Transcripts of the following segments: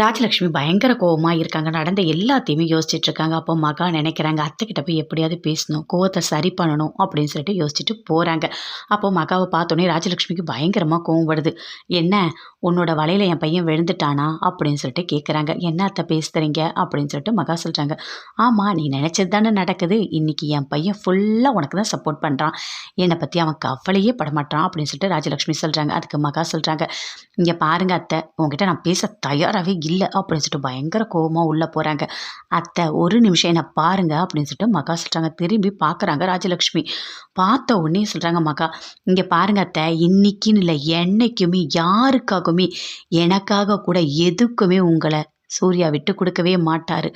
ராஜலக்ஷ்மி பயங்கர கோபமாக இருக்காங்க. நடந்த எல்லாத்தையுமே யோசிச்சுட்டு இருக்காங்க. அப்போ மகா நினைக்கிறாங்க, அத்தைக்கிட்ட போய் எப்படியாவது பேசணும். கோவத்தை சரி பண்ணணும் அப்படின்னு சொல்லிட்டு யோசிச்சுட்டு போகிறாங்க அப்போ மகாவை பார்த்தோன்னே ராஜலக்ஷ்மிக்கு பயங்கரமாக கோவம் வருது. "என்ன உன்னோட வலையில் என் பையன் விழுந்துட்டானா?" அப்படின்னு சொல்லிட்டு கேட்குறாங்க. "என்ன அத்தை பேசுகிறீங்க அப்படின்னு சொல்லிட்டு மகா சொல்கிறாங்க ஆமாம் நீ நினச்சது தானே நடக்குது. இன்னைக்கு என் பையன் ஃபுல்லாக உனக்கு தான் சப்போர்ட் பண்ணுறான் என்னை பற்றி அவன் கவலையே படமாட்டான் அப்படின்னு சொல்லிட்டு ராஜலக்ஷ்மி சொல்கிறாங்க அதுக்கு மகா சொல்கிறாங்க இங்கே பாருங்க அத்தை, உங்ககிட்ட நான் பேச தயாராகவே இல்லை அப்படின்னு சொல்லிட்டு பயங்கர கோபமாக உள்ளே போகிறாங்க "அத்தை ஒரு நிமிஷம் என்னை பாருங்க." அப்படின்னு சொல்லிட்டு மகா சொல்கிறாங்க திரும்பி பார்க்குறாங்க ராஜலக்ஷ்மி. பார்த்த உடனே சொல்கிறாங்க மகா, இங்கே பாருங்க அத்தை, இன்னைக்குன்னு இல்லை என்னைக்குமே யாருக்காகவுமே எனக்காக கூட எதுக்குமே உங்களை சூர்யா விட்டு கொடுக்கவே மாட்டார்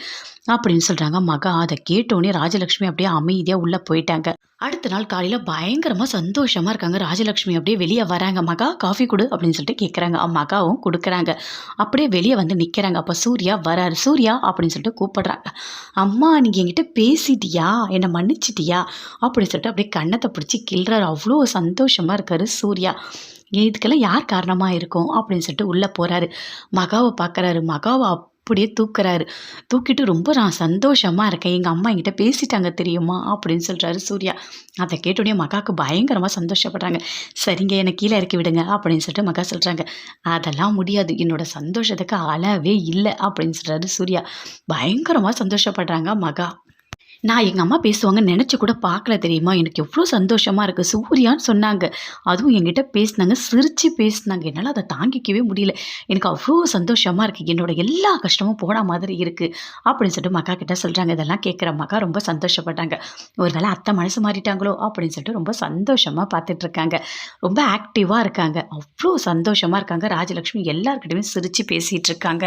அப்படின்னு சொல்கிறாங்க மகா. அதை கேட்டோடனே ராஜலக்ஷ்மி அப்படியே அமைதியாக உள்ளே போயிட்டாங்க. அடுத்த நாள் காலையில் பயங்கரமாக சந்தோஷமாக இருக்காங்க. ராஜலக்ஷ்மி அப்படியே வெளியே வராங்க. "மகா காஃபி கொடு அப்படின்னு சொல்லிட்டு கேட்குறாங்க. மகாவும் கொடுக்குறாங்க அப்படியே வெளியே வந்து நிற்கிறாங்க அப்போ சூர்யா வராரு. "சூர்யா" அப்படின்னு சொல்லிட்டு கூப்பிடுறாங்க. "அம்மா நீங்கள் என்கிட்ட பேசிட்டியா? என்னை மன்னிச்சிட்டியா?" அப்படின்னு சொல்லிட்டு அப்படியே கண்ணத்தை பிடிச்சி கிள்றாரு. அவ்வளோ சந்தோஷமாக இருக்காரு சூர்யா. இதுக்கெல்லாம் யார் காரணமாக இருக்கும்? அப்படின்னு சொல்லிட்டு உள்ளே போகிறாரு மகாவை பார்க்குறாரு. மகாவை அப்படியே தூக்குறாரு. தூக்கிட்டு, "ரொம்ப நான் சந்தோஷமாக இருக்கேன். எங்கள் அம்மா என்கிட்ட பேசிட்டாங்க தெரியுமா?" அப்படின்னு சொல்கிறாரு சூர்யா. அதை கேட்டோடனே மகாவுக்கு பயங்கரமாக சந்தோஷப்படுறாங்க. "சரிங்க என்னை கீழே இறக்கி விடுங்க." அப்படின்னு சொல்லிட்டு மகா சொல்கிறாங்க "அதெல்லாம் முடியாது. என்னோட சந்தோஷத்துக்கு அளவே இல்லை அப்படின்னு சொல்கிறாரு சூர்யா. பயங்கரமாக சந்தோஷப்படுறாங்க மகா. "நான் எங்கள் அம்மா பேசுவாங்கன்னு நினச்சி கூட பார்க்கல தெரியுமா? எனக்கு எவ்வளோ சந்தோஷமாக இருக்குது சூர்யான்னு சொன்னாங்க. அதுவும் என்கிட்ட பேசினாங்க சிரித்து பேசுனாங்க. என்னால் அதை தாங்கிக்கவே முடியல. எனக்கு அவ்வளோ சந்தோஷமாக இருக்குது என்னோட எல்லா கஷ்டமும் போன மாதிரி இருக்குது அப்படின்னு சொல்லிட்டு மக்கா கிட்ட சொல்கிறாங்க இதெல்லாம் கேட்குற மக்கா ரொம்ப சந்தோஷப்பட்டாங்க. ஒரு வேளை அத்தை மனசு மாறிட்டாங்களோ? அப்படின்னு சொல்லிட்டு ரொம்ப சந்தோஷமாக பார்த்துட்ருக்காங்க ரொம்ப ஆக்டிவாக இருக்காங்க. அவ்வளோ சந்தோஷமாக இருக்காங்க. ராஜலக்ஷ்மி எல்லாருக்கிட்டையுமே சிரித்து பேசிகிட்டு இருக்காங்க.